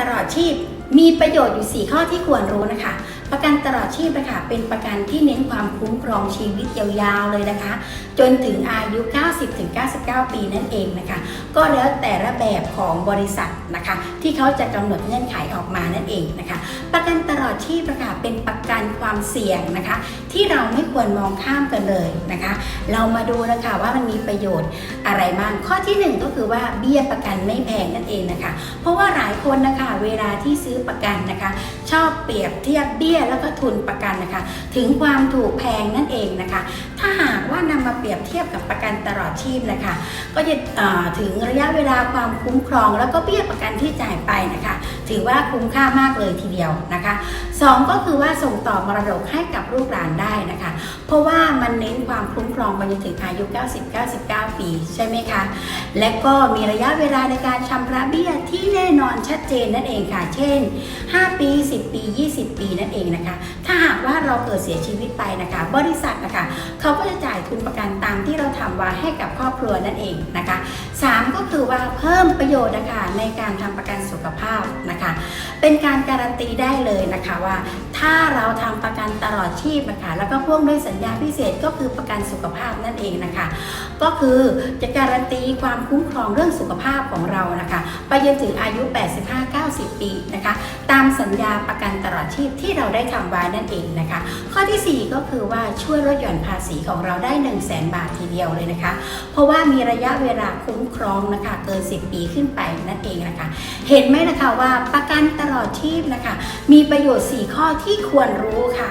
ตลอดชีพ มีประโยชน์อยู่ 4 ข้อที่ควรรู้นะคะประกันตลอดชีพนะคะเป็นประกันที่เน้นความคุ้มครองชีวิตยาวๆเลยนะคะ จนถึงอายุ 90-99 ปีนั่นเองนะคะ ก็แล้วแต่ละแบบของบริษัทนะคะ ที่เขาจะกำหนดเงื่อนไขออกมานั่นเองนะคะ ประกันตลอดชีพนะคะเป็นประกันความเสี่ยงนะคะ ที่เราไม่ควรมองข้ามกันเลยนะคะ เรามาดูนะคะว่ามันมีประโยชน์อะไรบ้างข้อที่หนึ่งก็คือว่าเบี้ยประกันไม่แพงนั่นเองนะคะ เพราะว่าหลายคนนะคะเวลาที่ซื้อประกันนะคะ ชอบเปรียบเทียบเบี้ยแล้วก็ทุนประกันนะคะ ถึงความถูกแพงนั่น มาเปรียบเทียบกับประกันตลอดชีพนะคะ ก็จะถึงระยะเวลาความคุ้มครอง แล้วก็เบี้ยประกันที่จ่ายไปนะคะ ถือว่าคุ้มค่ามากเลยทีเดียวนะคะสองก็คือว่าส่งต่อมรดกให้กับลูกหลานได้นะคะ เพราะว่ามันเน้นความคุ้มครองไปจนถึงอายุ 90-99 ปีใช่ไหมคะ และก็มีระยะเวลาในการชำระเบี้ยที่แน่นอนชัดเจนนั่นเองค่ะ เช่น 5 ปี 10 ปี 20 ปีนั่นเองนะคะ ถ้าหากว่า เราเกิดเสียชีวิตไปนะคะ บริษัทนะคะเขาก็จะจ่ายทุนประกันตามที่เราทำไว้ให้กับครอบครัวนั่นเองนะคะ 3 ก็คือว่าเพิ่มประโยชน์นะคะในการทำประกันสุขภาพนะคะ เป็นการการันตีได้เลยนะคะว่า ถ้าเราทำประกันตลอดชีพนะคะแล้วก็พ่วงด้วยสัญญาพิเศษก็คือประกันสุขภาพนั่นเองนะคะ ก็คือจะการันตี ความคุ้มครองเรื่องสุขภาพของเรานะคะไปจนถึงอายุ 85-90 ปีนะคะตามสัญญาประกันตลอดชีพที่เราได้ทำไว้นั่นเองนะคะ ข้อทีสี่4 ก็คือว่าช่วยลดหย่อนภาษีของเราได้ 1 0 0 0 0แบาททีเดียวเลยนะคะ เพราะว่ามีระยะเวลาคุ้มครองนะคะเกิน 10 ปีขึ้นไปนั่นเองนะคะ เห็นไหมนะคะว่าประกันตลอดชีพนะคะ มีประโยชน์ 4 ข้อที่ควรรู้ค่ะ